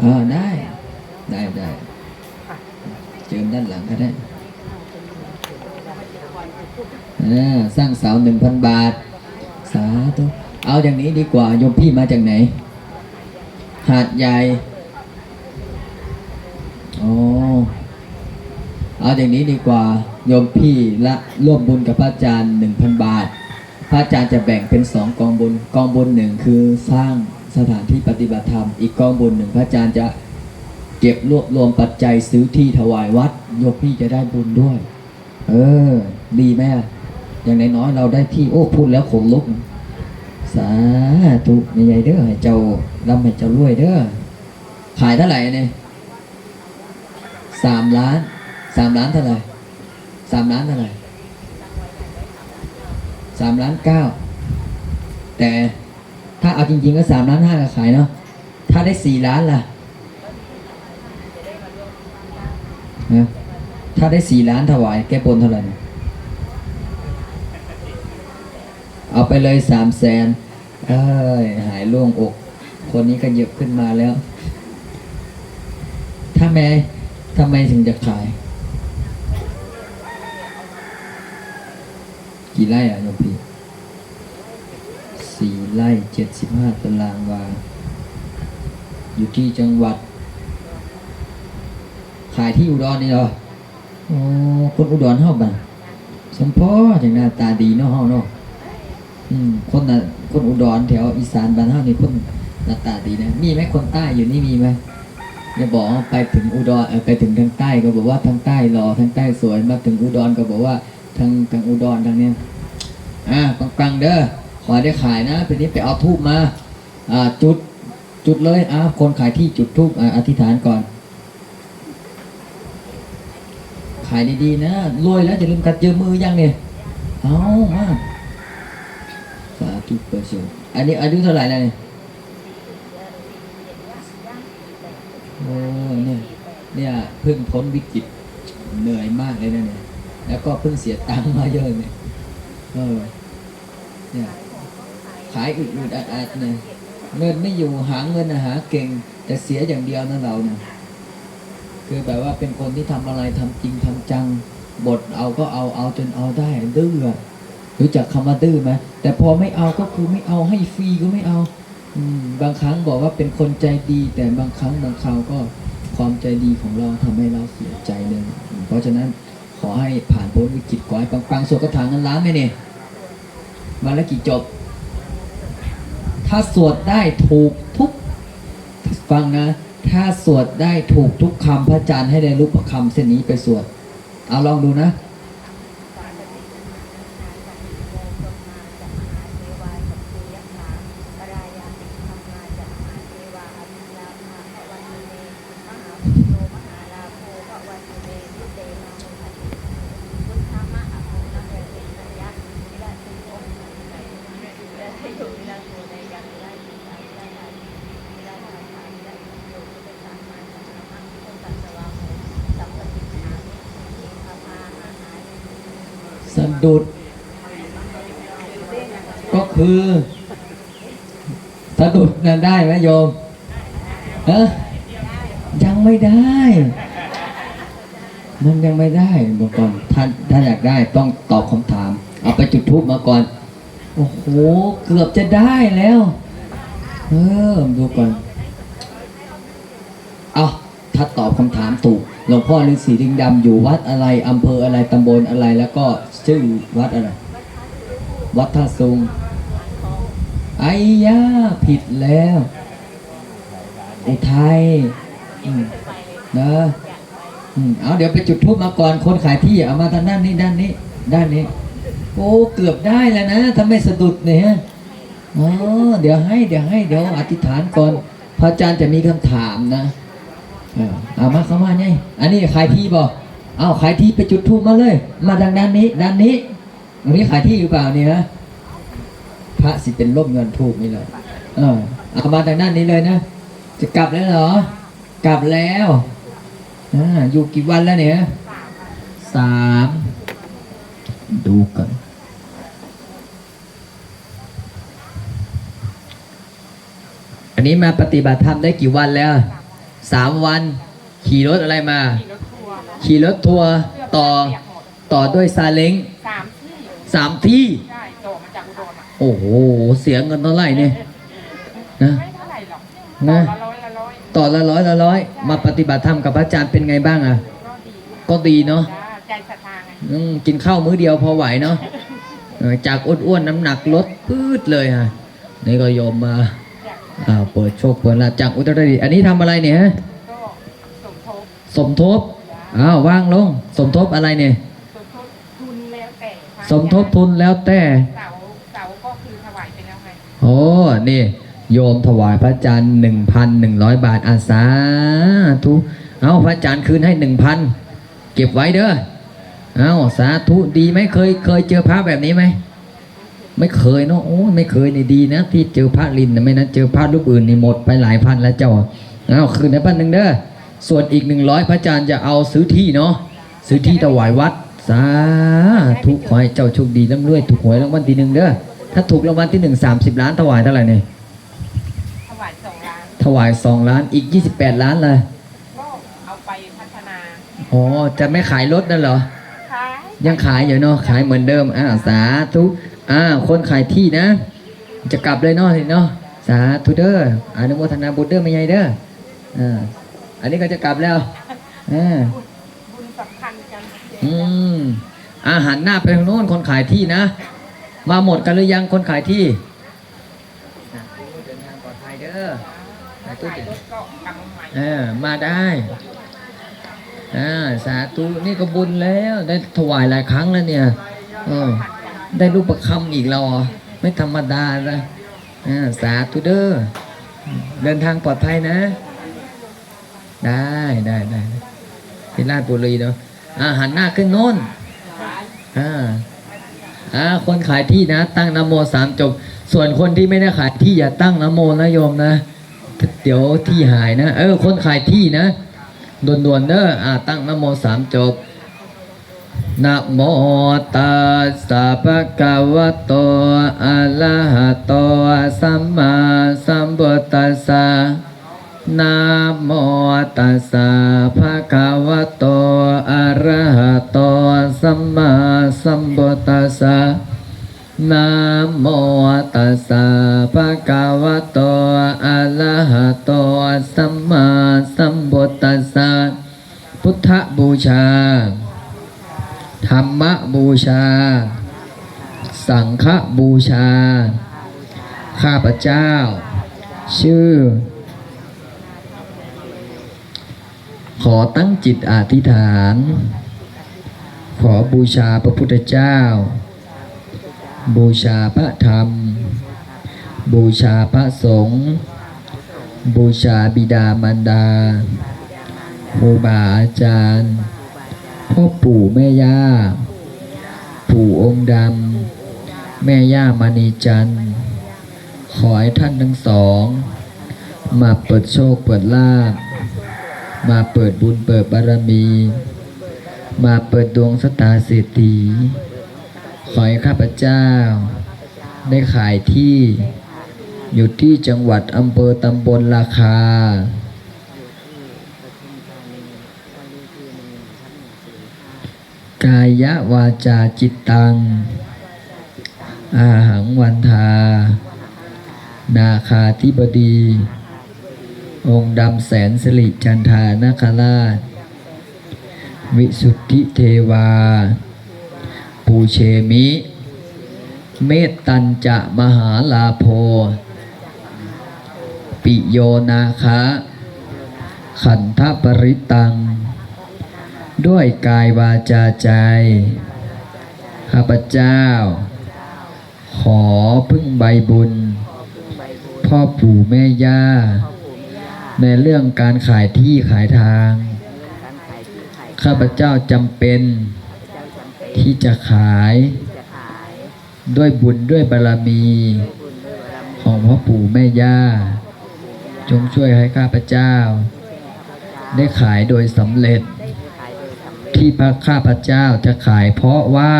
อ่าได้ ได้ได้เจิมด้านหลังก็ได้สร้างเสาหนึ่งพันบาท สาธุเอาอย่างนี้ดีกว่าโยมพี่มาจากไหน หาดใหญ่อ๋อเอาอย่างนี้ดีกว่าโยมพี่ละร่วมบุญกับพระอาจารย์หนึ่งพันบาท พระอาจารย์จะแบ่งเป็นสองกองบุญกองบุญหนึ่งคือสร้าง สถานที่ปฏิบัติธรรม อีกกองบุญหนึ่งพระอาจารย์จะเก็บรวบรวมปัจจัยซื้อที่ถวายวัดโยมพี่จะได้บุญด้วย เออ ดีไหมอะอย่างน้อยๆเราได้ที่โอ้พูดแล้วขนลุก สาธุใหญ่เด้อให้เจ้าร่ำให้เจ้ารวยเด้อขายเท่าไหร่เนี่ยสามล้านสามล้านเท่าไหร่สามล้านเท่าไหร่สามล้านเก้าแต่ ถ้าเอาจริงๆก็สามล้านห้าก็ขายเนาะถ้าได้สี่ล้านล่ะนะถ้าได้สี่ล้านถวาย แก้บนเท่าไหร่เนี่ยเอาไปเลยสามแสนเอ้ยหายล่งอก คนนี้ก็เยอะขึ้นมาแล้วถ้าแม่ทำไมถึงจะขาย กี่ไร่อะโยมพี่ สี่ไร่เจ็ดสิบห้าตารางวา อยู่ที่จังหวัด ขายที่อุดรนี่เหรออ๋อคนอุดรเฮาบ้างสมพอจังหน้าตาดีเนาะเฮาเนาะอืมคนน่ะคนอุดรแถวอีสานบ้านเฮานี่คนหน้าตาดีนะ มีไหมคนใต้อยู่นี่มีไหมอย่าบอกไปถึงอุดรเออไปถึงทางใต้ก็บอกว่าทางใต้รอทางใต้สวยมาถึงอุดรก็บอกว่าทางทางอุดรทางเนี้ยอ่าปังๆเด้อ ขอได้ขายนะเป็นนี้ไปเอาทูบมาอ่าจุดจุดเลยอ่าคนขายที่จุดทูบอธิษฐานก่อน ขายดีๆนะรวยแล้วจะลืมกัดเจอมือยังเนี่ยเอามาสาธุเปิดสูงอันนี้อายุเท่าไหร่แล้วเนี่ยโอ้เนี่ยเนี่ยเพิ่งพ้นวิกฤตเหนื่อยมากเลยนะเนี่ยแล้วก็เพิ่งเสียตังค์มาเยอะเนี่ยเออเนี่ย ขายอึดๆอัดๆเนี่ยเงินไม่อยู่หาเงินนะหาเก่งแต่เสียอย่างเดียวนะเราเนี่ยคือแบบว่าเป็นคนที่ทำอะไรทำจริงทำจังบทเอาก็เอาเอาจนเอาได้ดื้อรู้จักคำว่าดื้อไหมแต่พอไม่เอาก็คือไม่เอาให้ฟรีก็ไม่เอาอืมบางครั้งบอกว่าเป็นคนใจดี แต่บางครั้งบางคราวก็ความใจดีของเราทำให้เราเสียใจเลยเพราะฉะนั้นขอให้ผ่านพ้นวิกฤตขอให้ปังๆสวดกระถางเงินล้านไหมเนี่ยมาแล้วกี่จบ ถ้าสวดได้ถูกทุกฟังนะ ถ้าสวดได้ถูกทุกคำพระอาจารย์ให้ได้รูปคำเส้นนี้ไปสวด เอาลองดูนะ สะดุด ก็คือสะดุดนั่นได้ไหมโยมเอะยังไม่ได้ มันยังไม่ได้บอกก่อนท่านถ้าอยากได้ต้องตอบคำถาม เอาไปจุดทูบมาก่อน โอ้โห เกือบจะได้แล้ว เออดูก่อน เอาถ้าตอบคำถามถูก หลวงพ่อฤาษีดิงดำอยู่วัดอะไรอำเภออะไรตำบลอะไร แล้วก็ชื่อวัดอะไร วัดท่าซุงไอ้ย่าผิดแล้วอุทัยนะอืมเอาเดี๋ยวไปจุดทูบมาก่อนคนขายที่เอามาทางด้านนี้ด้านนี้ ด้านนี้ โอ้เกือบได้แล้วนะถ้าไม่สะดุดเนี่ยอ๋อเดี๋ยวให้เดี๋ยวให้เดี๋ยวอธิษฐานก่อน พระอาจารย์จะมีคำถามนะ เออเอามาเข้ามาไงอันนี้ขายที่บ่เอาขายที่ไปจุดทูบมาเลย มาทางด้านนี้ ด้านนี้ตรงนี้ขายที่หรือเปล่าเนี่ยนะพระสิเป็นร่มเงินทูบนี่เลยเออเอามาทางด้านนี้เลยนะจะกลับแล้วเหรอ กลับแล้วอ่าอยู่กี่วันแล้วเนี่ยสามดูกันอันนี้มาปฏิบัติธรรมได้กี่วันแล้ว สามวัน ขี่รถอะไรมา ขี่รถทัวร์ขี่รถทัวร์เสื้อต่อเปียกหมดต่อด้วยซาเล้งสามที่สามที่ใช่โดดมาจากอุดรอะโอ้โหเสียเงินเท่าไหร่เนี่ยนะไม่เท่าไหร่หรอกนะละร้อยละร้อยต่อละร้อยละร้อยมาปฏิบัติธรรมกับพระอาจารย์เป็นไงบ้างอะ ก็ดีก็ดีเนาะจ้าใจศรัทธาไงอืมกินข้าวมื้อเดียวพอไหวเนาะเออจากอ้วนๆน้ำหนักลดพืดเลยฮะนี่ก็โยมมา อยากอ่าเปิดโชคเปิดลาภจากอุตรดิตถ์อันนี้ทำอะไรเนี่ยฮะก็สมทบสมทบอ้าวว่างลง สมทบอะไรเนี่ย สมทบทุนแล้วแต่พระสมทบทุนแล้วแต่ เสาเสาก็คือถวายไปแล้วไงโอ้นี่ โยมถวายพระอาจารย์หนึ่งพันหนึ่งร้อยบาทอาสาธุเอาพระอาจารย์คืนให้หนึ่งพันเก็บไว้เด้อเอาสาธุดีไหมเคยเคยเจอพระแบบนี้ไหม ไม่เคยเนาะโอ้ไม่เคยนี่ดีนะ ที่เจอพระลินนะไม่นั้นเจอพระรูปอื่นนี่หมดไปหลายพันแล้วเจ้าเอาคืนให้พันหนึ่งเด้อส่วนอีกหนึ่งร้อยพระอาจารย์จะเอาซื้อที่เนาะซื้อที่ถวายวัดสาธุขอให้เจ้าโชคดีร่ำรวยถูกหวยรางวัลที่หนึ่งเด้อถ้าถูกรางวัลที่หนึ่งสามสิบล้านถวายเท่าไหร่เนี่ยถวายสองล้าน ถวายสองล้านอีกยี่สิบแปดล้านเลยก็เอาไปพัฒนาอ๋อจะไม่ขายรถนั่นเหรอขายยังขายอยู่เนาะขายเหมือนเดิมอ่าสาธุ อ่าคนขายที่นะ จะกลับเลยเนาะเนาะสาธุเด้ออนุโมทนาบุญเด้อไม่ใหญ่เด้ออ่าอันนี้ก็จะกลับแล้วอ่าบุญสำคัญกันอืมอาหารหน้าไปทางโน้นคนขายที่นะ มาหมดกันหรือยังคนขายที่เดินทางปลอดภัยเด้อขายรถก็กลับมาใหม่เออมาได้อ่าสาธุนี่ก็บุญแล้ว ได้ถวายหลายครั้งแล้วเนี่ย เออ ได้รูปประคำอีกแล้วเหรอไม่ธรรมดานะสาธุเดอ้อเดินทางปลอดภัยนะ ได้ได้ได้ที่ราชบุรีเนาะอาหันหน้าขึ้นโน้นอ่าอ่าคนขายที่นะ ตั้งนะโมสามจบ ส่วนคนที่ไม่ได้ขายที่อย่าตั้งนะโมนะโยมนะ เดี๋ยวที่หายนะ เออ คนขายที่นะด่วนๆเด้ออ่า ตั้งนะโมสามจบ นะโมตัสสะภะคะวะโต อะระหะโต สัมมาสัมพุทธัสสะนะโมตัสสะภะคะวะโต อะระหะโต สัมมาสัมพุทธัสสะนะโมตัสสะภะคะวะโต อะระหะโต สัมมาสัมพุทธัสสะพุทธบูชา รรมบูชา สังฆบูชา ข้าพเจ้า ชื่อ ขอตั้งจิตอธิษฐาน ขอบูชาพระพุทธเจ้า บูชาพระธรรม บูชาพระสงฆ์บูชาบิดามารดาครูบาอาจารย์ พ่อปู่แม่ย่า ปู่องค์ดำ แม่ย่ามณีจันทร์ ขอให้ท่านทั้งสอง มาเปิดโชคเปิดลาภมาเปิดบุญเปิดบารมี มาเปิดดวงสตาเศรษฐี ขอให้ข้าพเจ้า ได้ขายที่ อยู่ที่จังหวัดอำเภอตำบลราคา กายวาจาจิตตัง อาหังวันทา นาคาธิบดี องค์ดำแสนสิริจันทานาคราช วิสุทธิเทวา ปูเชมิ เมตตัญจะมหาลาโพ ปิโยนาคะ ขันธปริตัง ด้วยกายวาจาใจ ข้าพเจ้า ขอพึ่งใบบุญ พ่อปู่แม่ย่า ในเรื่องการขายที่ขายทาง ข้าพเจ้าจำเป็น ที่จะขาย ด้วยบุญด้วยบารมี ของพ่อปู่แม่ย่า จงช่วยให้ข้าพเจ้า ได้ขายโดยสำเร็จ ที่พระข้าพเจ้าจะขายเพราะว่า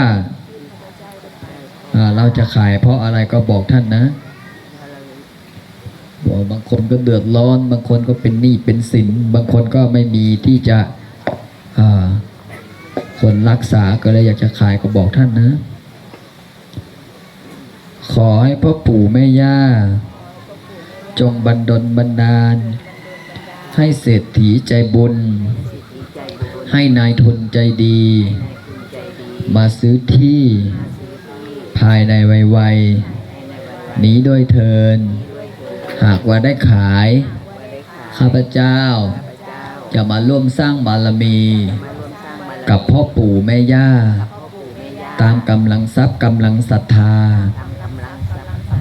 เราจะขายเพราะอะไรก็บอกท่านนะบอกบางคนก็เดือดร้อน บางคนก็เป็นหนี้เป็นสิน บางคนก็ไม่มีที่จะคนรักษาก็เลยอยากจะขายก็บอกท่านนะ ขอให้พ่อปู่แม่ย่า จงบันดลบันดาล ให้เศรษฐีใจบุญ ให้นายทุนใจดี มาซื้อที่ภายในไวๆนี้ด้วยเทิน หากว่าได้ขาย ข้าพเจ้า จะมาร่วมสร้างบารมี กับพ่อปู่แม่ย่า ตามกำลังทรัพย์กำลังศรัทธา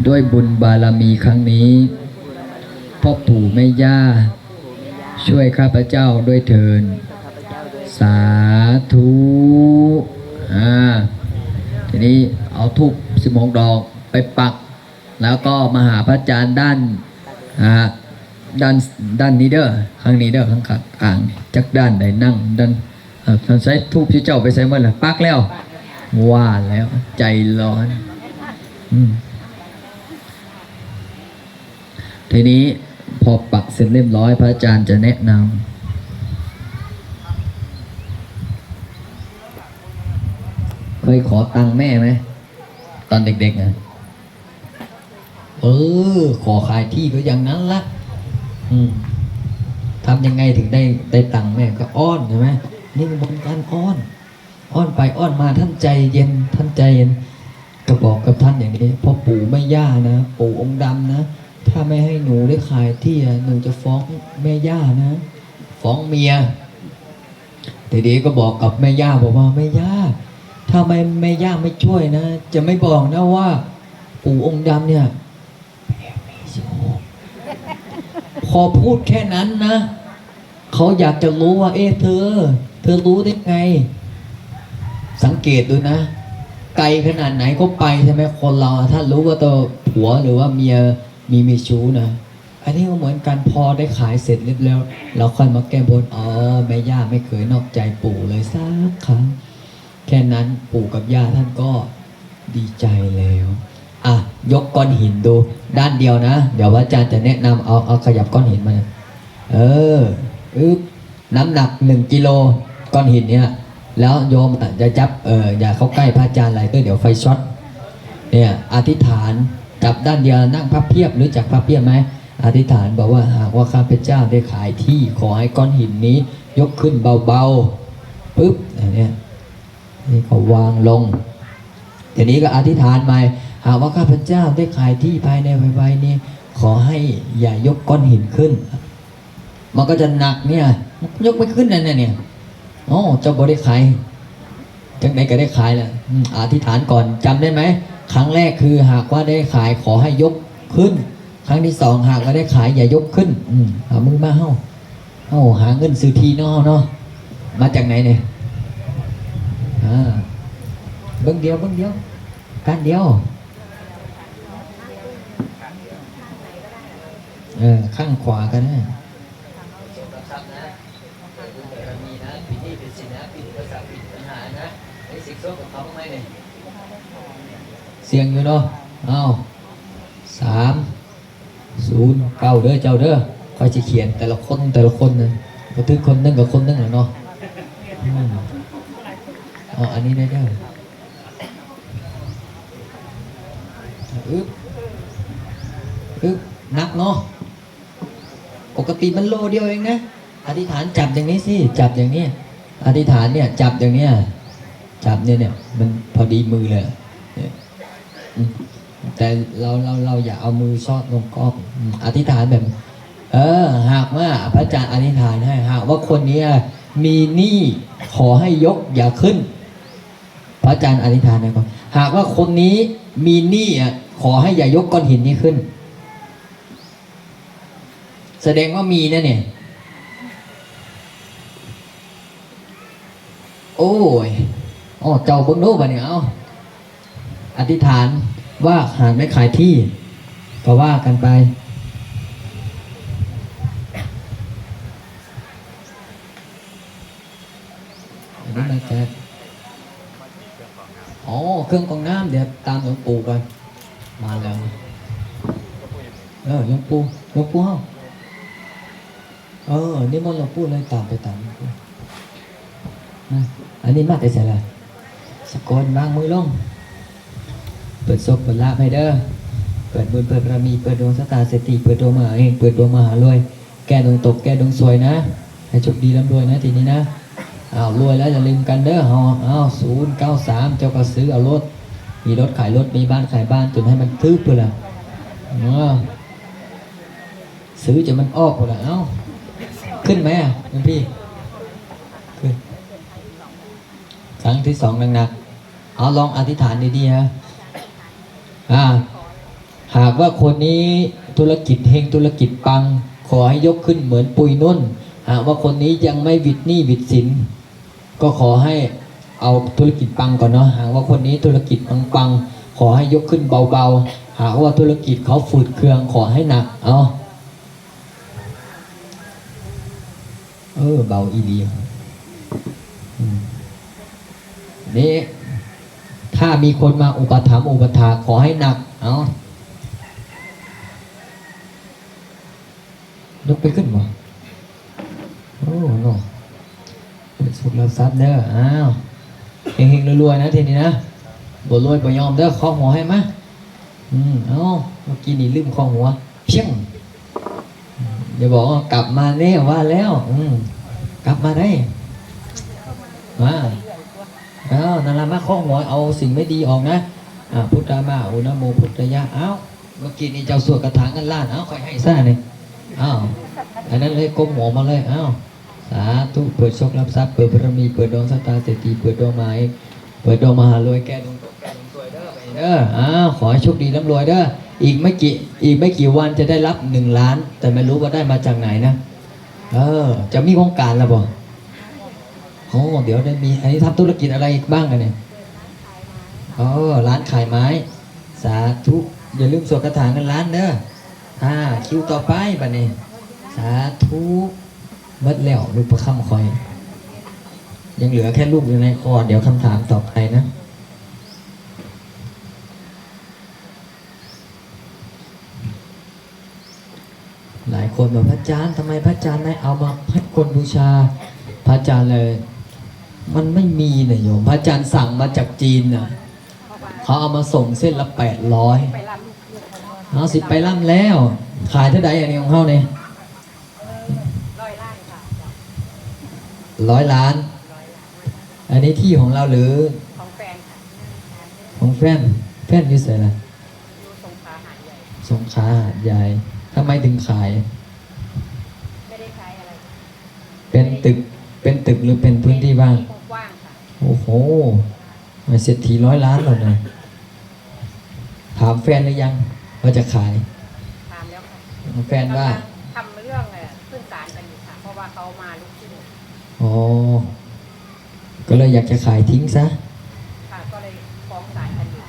ด้วยบุญบารมีครั้งนี้พ่อปู่แม่ย่า ช่วยข้าพเจ้าด้วยเถิน สาธุอ่าทีนี้เอาทูบสิบหกดอกไปปัก แล้วก็มาหาพระอาจารย์ด้านอ่าด้านด้านนี้เด้อข้างนี้เด้อข้างข้างกลางจักด้านใดนั่งด้านเอ่อท่านใช้ทูบที่เจ้าไปใส่เมื่อไหร่ปักแล้ว ว่าแล้วใจร้อนอทีนี้พอปักเสร็จเรียบร้อย พระอาจารย์จะแนะนำเค ยขอตังค์แม่ไหมตอนเด็กๆนะเออ ขอขายที่ก็อย่างนั้นละอืมทำยังไงถึงได้ได้ตังค์แม่ก็อ้อนใช่ไหมนี่มันบนการอ้อน อ้อนไปอ้อนมาท่านใจเย็นท่านใจเย็นก็บอกกับท่านอย่างนี้พ่อปู่ไม่ย่านะปู่องค์ดำนะถ้าไม่ให้หนูได้ขายที่หนูจะฟ้องแม่ย่านะ ฟ้องเมียทีนี้ก็บอกกับแม่ย่าบอกว่าแม่ย่า ถ้าไม่แม่ย่าไม่ช่วยนะ จะไม่บอกนะว่า ปู่องค์ดำเนี่ยพอพูดแค่นั้นนะเขาอยากจะรู้ว่า เอ๊ะเธอ เธอรู้ได้ไง สังเกตดูนะ ไกลขนาดไหนก็ไปใช่ไหมคนเราถ้ารู้ว่าตัวผัวหรือว่าเมียมีมีชู้นะอันนี้ก็เหมือนกันพอได้ขายเสร็จเรียบแล้ว เราค่อยมาแก้บนอ๋อแม่ย่าไม่เคยนอกใจปู่เลยสักครั้ง แค่นั้นปู่กับย่าท่านก็ดีใจแล้ว อะ ยกก้อนหินดู ด้านเดียวนะ เดี๋ยวพระอาจารย์จะแนะนำเอาเอาขยับก้อนหินมาเอออึ๊บน้ำหนักหนึ่งกิโลก้อนหินเนี่ยแล้วโยมอะจะจับเอออย่าเข้าใกล้พระอาจารย์อะไรเดี๋ยวไฟช็อตเนี่ยอธิษฐานจับด้านเดียวนั่งพับเพียบรู้จักพับเพียบไหมอธิษฐานบอกว่าหากว่าข้าพเจ้าได้ขายที่ขอให้ก้อนหินนี้ ยกขึ้นเบาๆปึ๊บอันเนี้ย นี่ก็วางลงทีนี้ก็อธิษฐานใหม่หากว่าข้าพเจ้าได้ขายที่ภายในไวๆนี้ ขอให้อย่ายกก้อนหินขึ้น มันก็จะหนักเนี่ย ยกไม่ขึ้นนั่นน่ะเนี่ยอ๋อเจ้าบ่ได้ขายจังไหนก็ได้ขายแหละอธิษฐานก่อนจำได้ไหมครั้งแรกคือหากว่าได้ขายขอให้ยกขึ้น ครั้งที่สองหากว่าได้ขายอย่ายกขึ้น อืมเอามือมาเฮ้าเฮ้าหาเงินซื้อทีนาะเนาะมาจากไหนเนี่ย เบิ้งเดียวเบิ้งเดียวการเดียวเออข้างขวาก็ได้เสียงอยู่เนาะเอาสามศูนย์เก้าเด้อเจ้าเด้อคอยจะเขียนแต่ละคนแต่ละคนนะก็ถึงคนนึงกับคนนึงแหละเนาะ อ๋ออันนี้ได้ได้อึ๊บอึ๊บนักเนาะ ปกติมันโลเดียวเองนะ อธิษฐานจับอย่างนี้สิ จับอย่างนี้ อธิษฐานเนี่ย จับอย่างเนี้ย จับเนี่ยเนี่ย มันพอดีมือเลยแต่เราเราเราอย่าเอามือซอดลงกอบอืมอธิษฐานแบบ เออ หากว่าพระอาจารย์อธิษฐานให้ หากว่าคนเนี้ยมีหนี้ขอให้ยกอย่าขึ้น พระอาจารย์อธิษฐานนะครับหากว่าคนนี้มีหนี้อะขอให้อย่ายกก้อนหินนี้ขึ้น แสดงว่ามีนะเนี่ย โอ้ยอ๋อเจ้าเบิ้งโน้บะเนี่ยเอาอธิษฐานว่าหากได้ขายที่ ก็ว่ากันไปอันนี้มาจาก อ๋อ เครื่องกรองน้ำเดี๋ยวตามหลวงปู่ก่อน มาแล้ว เออหลวงปู่หลวงปู่เฮาเออนี่มันหลวงปู่เลยตามไปตามนะอันนี้มาแต่ไสล่ะสกลวางมือลง เปิดโซกเปิดลาภให้เด้อ เปิดบุญเปิดบารมี เปิดดวงสตาร์เศรษฐีเปิดดวงมหาเองเปิดดวงมหารวย แก้ดวงตก แก้ดวงสวยนะ ให้โชคดีร่ำรวยนะทีนี้นะ อ้าวรวยแล้วอย่าลืมกันเด้อเอาเอาศูนย์เก้าสามเจ้าก็ซื้อเอารถ มีรถขายรถมีบ้านขายบ้านจนให้มันทึบไปละอ้าวซื้อจนมันออกไปละเอ้าขึ้นไหมอะพี่ขึ้นครั้งที่สองหนักๆเอาลองอธิษฐานดีๆฮะอ่าหากว่าคนนี้ธุรกิจเฮงธุรกิจปัง ขอให้ยกขึ้นเหมือนปุยนุ่น หากว่าคนนี้ยังไม่วิดหนี้วิดสิน ก็ขอให้เอาธุรกิจปังก่อนเนาะหากว่าคนนี้ธุรกิจปังปังขอให้ยกขึ้นเบาๆ หากว่าธุรกิจเขาฝืดเครืองขอให้หนัก เอาเออเบาอีดีนี่ถ้ามีคนมาอุปถัมภ์อุปถาขอให้หนัก เอายกไปขึ้นบ่โอ้โน เป็นสุดรับทรัพย์เด้ออ้าวเฮงๆรวยๆนะทีนี้นะบ่รวยบ่ยอมเด้อข้อหัวให้มาอืมเอ้าเมื่อกี้นี่ลืมข้อหัวเพียงอย่าบอกว่ากลับมาแน่ว่าแล้ว อืมกลับมาได้มาเอานั่นละมาข้อหัวเอาสิ่งไม่ดีออกนะอ่าพุทธามาอุนะโมพุทธยะเอาเมื่อกี้นี่เจ้าสวดกระถางกันล้านเอาคอยให้ซ่าเนี่ยเอาอันนั้นเลยก้มหัวมาเลยเอา สาธุเปิดโชครับทรัพย์เปิดบารมีเปิดดวงสตาร์เศรษฐีเปิดดวงไม้เปิดดวงมหารวยแก้ดวงตกแก้ดวงสวยเด้อไปเด้ออ้าวขอให้โชคดีร่ำรวยเด้ออีกไม่กี่อีกไม่กี่วันจะได้รับหนึ่งล้าน แต่ไม่รู้ว่าได้มาจากไหนนะเออ จะมีโครงการแล้วบ่โอ้เดี๋ยวได้มีอันนี้ทำธุรกิจอะไรอีกบ้างอะเนี่ยอ๋อร้านขายไม้ สาธุอย่าลืมสวดคาถาเงินล้านเด้ออ่าคิวต่อไปบัดนี้ สาธุ บิดแล้วลูกประคำคอย ยังเหลือแค่ลูกอยู่ในคอ เดี๋ยวคำถามต่อไปนะ หลายคนบอกพระอาจารย์ทำไมพระอาจารย์ไม่เอามาให้คนบูชา พระอาจารย์เลย มันไม่มีนะโยม พระอาจารย์สั่งมาจากจีนนะเขาเอามาส่งเส้นละแปดร้อยเอนเขาว่าเอาสิไปล่ำแล้ว ขายเท่าใดอันนี้ของเขาเนี่ย ร้อยล้านค่ะ ร้อยล้าน อันนี้ที่ของเราหรือ ของแฟนค่ะของแฟนแฟนอยูเสยล่ะอยู่สงขลาหาดใหญ่สงขลาหาดใหญ่ทำไมถึงขาย ไม่ได้ใช้อะไร เป็นตึกเป็นตึกหรือเป็นพื้นที่ว่างกว้างๆค่ะโอ้โหมาเศรษฐีร้อยล้านเลยนะถามแฟนหรือยังว่าจะขายถามแล้วค่ะแฟนว่า อ๋อ ก็เลยอยากจะขายทิ้งซะค่ะก็เลยฟ้องศาลกันอยู่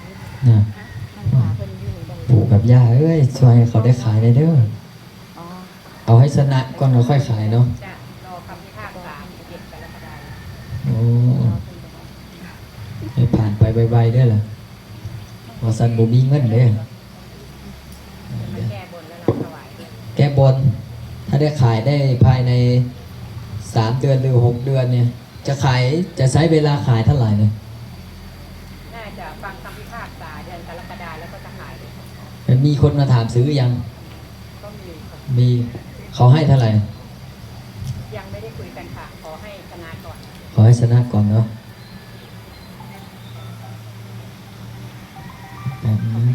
นะมันหาเป็นอยู่ในปู่กับย่าเอ้ยช่วยให้เขาได้ขายเลยเด้ออ๋อเอาให้ชนะก่อนเราค่อยขายเนาะจะรอคำพิพากษาเจ็ดกรกฎาคมโอ้ให้ผ่านไปไวๆได้อล่ะวาสันบ่มีเงินเด้อมันแก้บนแล้วเราถวายด้วยแก้บนถ้าได้ขายได้ภายใน สามเดือนหรือหกเดือนเนี่ย จะขายจะใช้เวลาขายเท่าไหร่เนี่ยน่าจะฟังคำพิพากษาเดือนกรกฎาคมแล้วก็จะขายเลยมันมีคนมาถามซื้อยังก็มีค่ะมีเขาให้เท่าไหร่ยังไม่ได้คุยกันค่ะ ขอให้ชนะก่อน ขอให้ชนะก่อนเนาะแบบนี้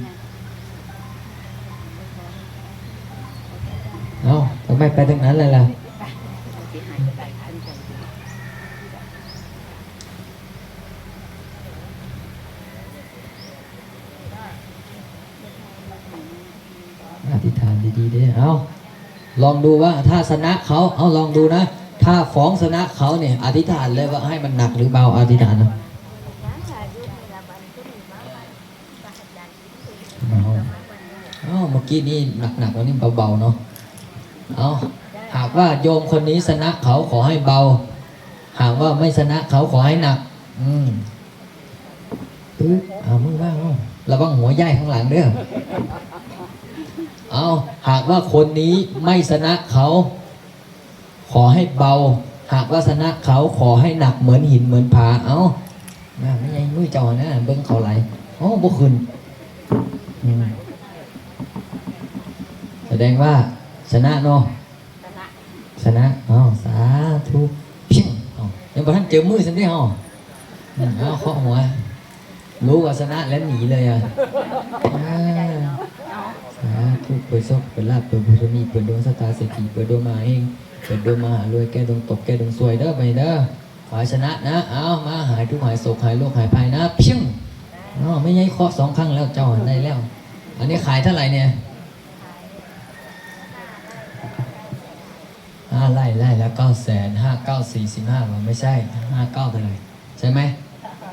เอ้าทำไมไปทางนั้นเลยล่ะ ธิษฐานดีๆเด้อเอาลองดูว่าถ้าชนะเขาเอาลองดูนะ ถ้าฟ้องชนะเขาเนี่ยอธิษฐานเลยว่าให้มันหนักหรือเบาอธิษฐานนะเอาเมื่อกี้นี่หนักๆแล้วนี่เบาๆเนาะเอาหากว่าโยมคนนี้ชนะเขาขอให้เบา หากว่าไม่ชนะเขาขอให้หนัก อืมปึ๊บเอามึงว่างเอาระวังหัวใหญ่ข้างหลังเด้อ เอาหากว่าคนนี้ไม่ชนะเขา ขอให้เบา หากว่าชนะเขาขอให้หนักเหมือนหินเหมือนผาเอาน่าไม่ใช่มือจอนะเบิ้งเขาไหลโอ้บุคืนแสดงว่าชนะเนาะชนะอ๋อสาธุเพียงอ๋อยังบ่ทันเจอมือฉันได้อ๋อเอาเคาะหัวรู้ว่าชนะแล้วหนีเลยอะ สาธุเปิดโชคเปิดลาภเปิดบุญมีเปิดดวงสตาร์เศรษฐีเปิดดวงมาเองเปิดดวงมาหารวยแก้ดวงตกแก้ดวงซวยเด้อไปเด้อขอให้ชนะนะเอามาหายทุกหายโศกหายโรคหายภัยนะเพียงอ๋อไม่ใช่เคาะสองครั้งแล้วเจ้าได้แล้ว อันนี้ขายเท่าไหร่เนี่ยห้าไร่ไร่แล้วเก้าแสนห้าเก้าสี่สิบห้าไม่ใช่ห้าเก้าเท่าไหร่ใช่ไหม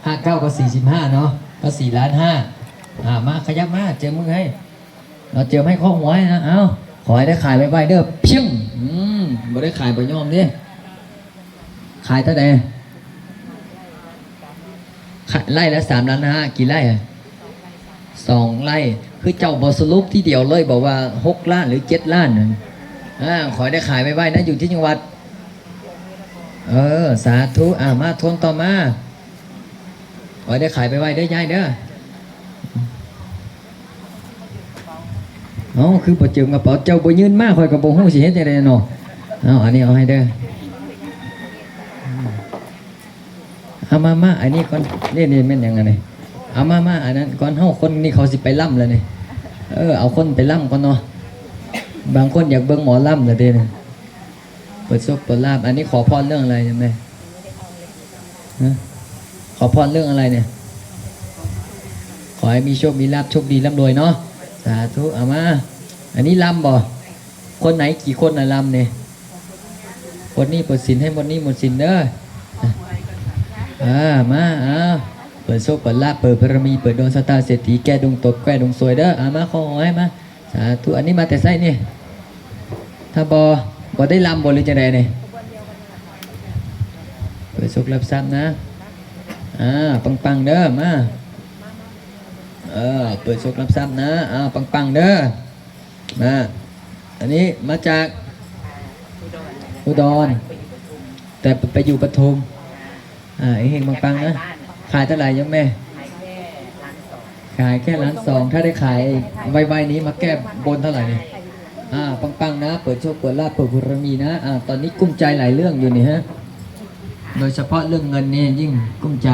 ห้าเก้าก็สี่สิบห้าเนาะก็สี่ล้านห้าอ่ามาขยับมาเจอมือให้ เราเจอให้ข้อหัวให้นะ เอาขอให้ได้ขายไวๆเด้อเพียงอืมบ่ได้ขายบ่ยอมเด้ขายเท่าไหร่ขายไร่ละสามล้านห้ากี่ไร่อะสองไร่คือเจ้าบอสรุปที่เดียวเลยบอกว่าหกล้านหรือเจ็ดล้านนะอ่าขอให้ได้ขายไวๆนะอยู่ที่จังหวัด เออ สาธุอ่ามาทวนต่อมาไว้ได้ขายไปไว้ได้ย่ายเด้อ เอ๋อคือประจิมกระเป๋าเจ้าบ่ยืนมากคอยกระโปรงหูสิเฮ็ดจังไดเนาะเอาอันนี้เอาให้เด้อเอามามาอันนี้ก่อนนี่นี่แม่นยังไงนี่เอามามาอันนั้นก่อนเฮาคนนี่เขาสิไปล่ำแล้วนี่เออเอาคนไปล่ำก่อนเนาะบางคนอยากเบิ่งหมอล่ำแล้วเด้นะเปิดโชคเปิดลาบอันนี้ขอพรเรื่องอะไรยังไงฮะขอพรเรื่องอะไรเนี่ย ขอให้มีโชค มีลาภโชคดีร่ำรวยเนาะ สาธุเอามา อันนี้ลำบ่คนไหนกี่คนนะลำเนี่ยคนนี้เปิดสินให้หมดนี้หมดสินเด้ออ่ามาอ่าเปิดโชคเปิดลาเปิดพระมีเปิดดวงสตาร์เศรษฐีแก้ดวงตกแก้ดวงสวยเด้ออามาขอให้มาสาธุอันนี้มาแต่ไส้นี่ถ้าบอบอได้ลำบหรือจะไดเนี่ยเปิดโชครับทรัพย์นะอ่าปังๆเด้อมา เออเปิดโชครับทรัพย์นะอ่าปังปังๆเด้อมาอันนี้มาจากอุดร แต่ไปอยู่ปทุมอ่าไอเฮงปังปังๆนะขายเท่าไหร่ยังแม่ขายแค่ล้านสองขายแค่ล้านสองถ้าได้ขายไวๆนี้มาแก้บนเท่าไหร่เนี่ยอ่าปังปังๆนะ เปิดโชคเปิดลาภเปิดบุรมีนะอ่าตอนนี้กุ้มใจหลายเรื่องอยู่นี่ฮะโดยเฉพาะเรื่องเงินนี่ยิ่งกุ้มใจ